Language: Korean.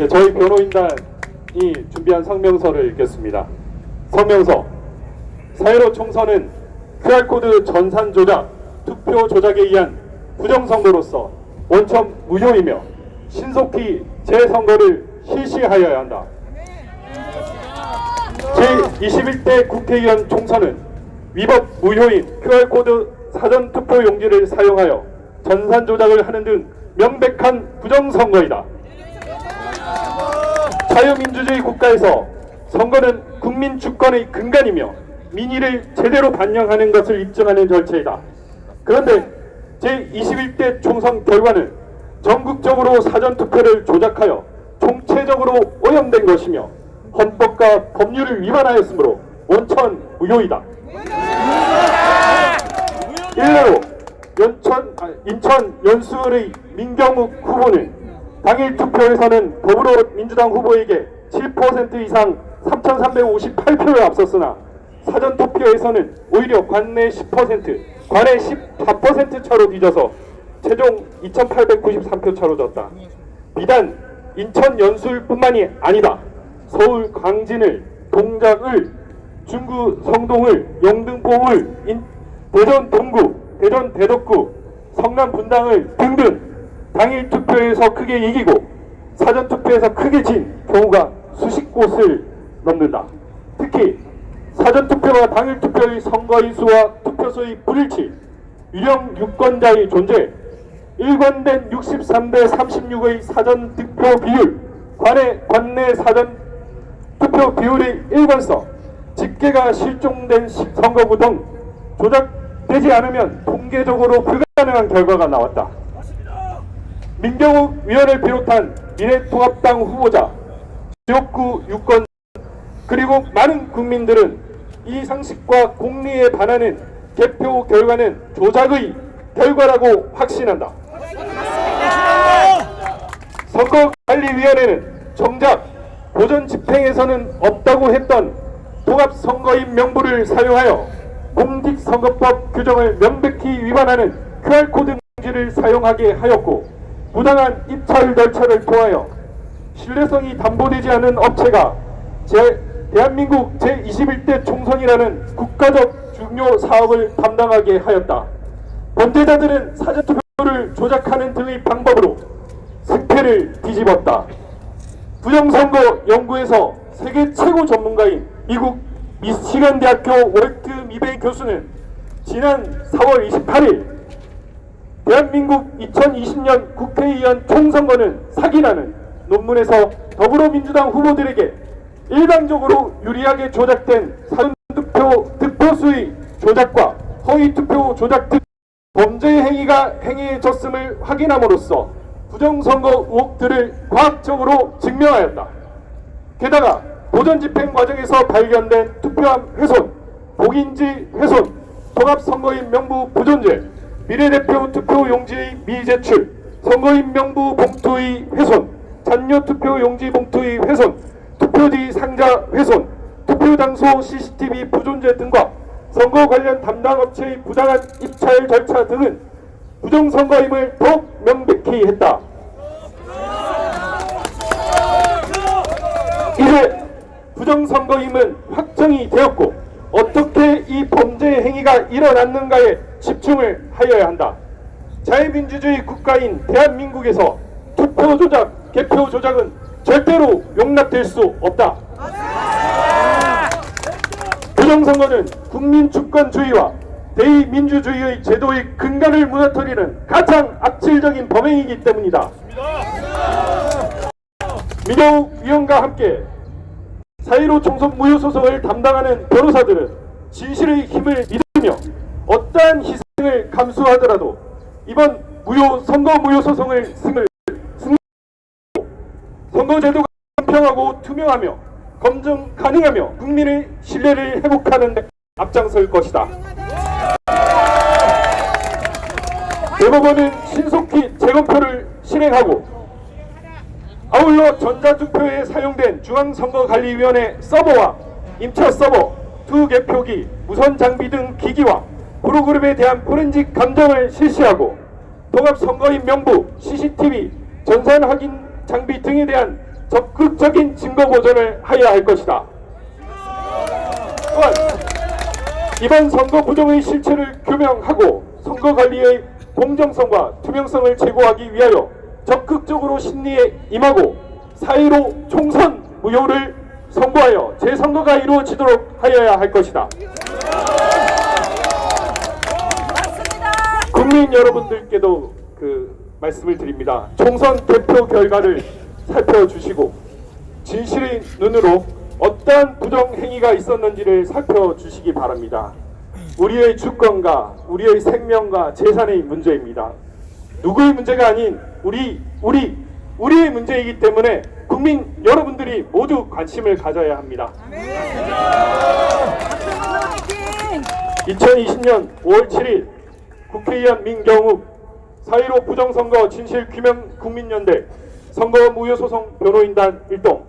네, 저희 변호인단이 준비한 성명서를 읽겠습니다. 성명서 사회로 총선은 QR코드 전산 조작, 투표 조작에 의한 부정선거로서 원천 무효이며 신속히 재선거를 실시하여야 한다. 제21대 국회의원 총선은 위법 무효인 QR코드 사전 투표 용지를 사용하여 전산 조작을 하는 등 명백한 부정선거이다. 자유민주주의 국가에서 선거는 국민 주권의 근간이며 민의를 제대로 반영하는 것을 입증하는 절차이다. 그런데 제21대 총선 결과는 전국적으로 사전투표를 조작하여 총체적으로 오염된 것이며 헌법과 법률을 위반하였으므로 원천 무효이다. 일례로 연천, 아, 인천 연수을의 민경욱 후보는 당일 투표에서는 더불어민주당 후보에게 7% 이상 3,358표를 앞섰으나 사전 투표에서는 오히려 관내 10%, 관내 14% 차로 뒤져서 최종 2,893표 차로 졌다. 비단 인천 연수을뿐만이 아니다. 서울 광진을, 동작을, 중구 성동을, 영등포을, 인- 대전 동구, 대전 대덕구, 성남 분당을 등등 당일 투표에서 크게 이기고 사전 투표에서 크게 진 경우가 수십 곳을 넘는다. 특히 사전 투표와 당일 투표의 선거인 수와 투표소의 불일치, 유령 유권자의 존재, 일관된 63대 36의 사전 득표 비율, 관내, 관내 사전 투표 비율의 일관성, 집계가 실종된 시- 선거구 등 조작되지 않으면 통계적으로 불가능한 결과가 나왔다. 민경욱 위원을 비롯한 미래통합당 후보자, 지역구 유권 그리고 많은 국민들은 이 상식과 공리에 반하는 개표 결과는 조작의 결과라고 확신한다. 선거관리위원회는 정작 보전 집행에서는 없다고 했던 통합선거인 명부를 사용하여 공직선거법 규정을 명백히 위반하는 QR코드 용지를 사용하게 하였고 부당한 입찰 절차를 통하여 신뢰성이 담보되지 않은 업체가 제 대한민국 제21대 총선이라는 국가적 중요 사업을 담당하게 하였다. 범죄자들은 사전투표를 조작하는 등의 방법으로 승패를 뒤집었다. 부정선거 연구에서 세계 최고 전문가인 미국 미시간 대학교 월트 미베 교수는 지난 4월 28일 대한민국 2020년 국회의원 총선거는 사기라는 논문에서 더불어민주당 후보들에게 일방적으로 유리하게 조작된 사전투표 득표수의 조작과 허위투표 조작 등 범죄 행위가 행해졌음을 확인함으로써 부정선거 의혹들을 과학적으로 증명하였다. 게다가 보전 집행 과정에서 발견된 투표함 훼손, 복인지 훼손, 통합선거인 명부 부존재, 비례대표 투표 용지의 미제출, 선거인 명부 봉투의 훼손, 잔여 투표 용지 봉투의 훼손, 투표지 상자 훼손, 투표 장소 CCTV 부존재 등과 선거 관련 담당 업체의 부당한 입찰 절차 등은 부정선거임을 더욱 명백히 했다. 이제 부정선거임은 확정이 되었고 어떻게 이 범죄 행위가 일어났는가에 집중을 하여야 한다. 자유민주주의 국가인 대한민국에서 투표 조작, 개표 조작은 절대로 용납될 수 없다. 부정선거는 국민 주권주의와 대의민주주의의 제도의 근간을 무너뜨리는 가장 악질적인 범행이기 때문이다. 민영욱 위원과 함께 사이로 총선 무효 소송을 담당하는 변호사들은 진실의 힘을 믿으며 어떠한 희생을 감수하더라도 이번 무효 선거 무효 소송을 승을 승 선거제도가 공평하고 투명하며 검증 가능하며 국민의 신뢰를 회복하는 데 앞장설 것이다. 대법원은 신속히 재검표를 실행하고 아울러 전자투표에 사용된 중앙선거관리위원회 서버와 임차 서버, 투개표기, 무선 장비 등 기기와 프로그램에 대한 포렌식 감정을 실시하고 통합선거인 명부, CCTV, 전산 확인 장비 등에 대한 적극적인 증거 보전을 하여야 할 것이다. 또한 이번 선거 부정의 실체를 규명하고 선거 관리의 공정성과 투명성을 제고하기 위하여 적극적으로 심리에 임하고 4.15 총선 무효를 선고하여 재선거가 이루어지도록 하여야 할 것이다. 국민 여러분들께도 그 말씀을 드립니다. 총선 대표 결과를 살펴주시고 진실의 눈으로 어떠한 부정 행위가 있었는지를 살펴주시기 바랍니다. 우리의 주권과 우리의 생명과 재산의 문제입니다. 누구의 문제가 아닌 우리 우리 우리의 문제이기 때문에 국민 여러분들이 모두 관심을 가져야 합니다. 2020년 5월 7일 국회의원 민경욱 4.15 부정선거 진실규명 국민연대 선거 무효소송 변호인단 일동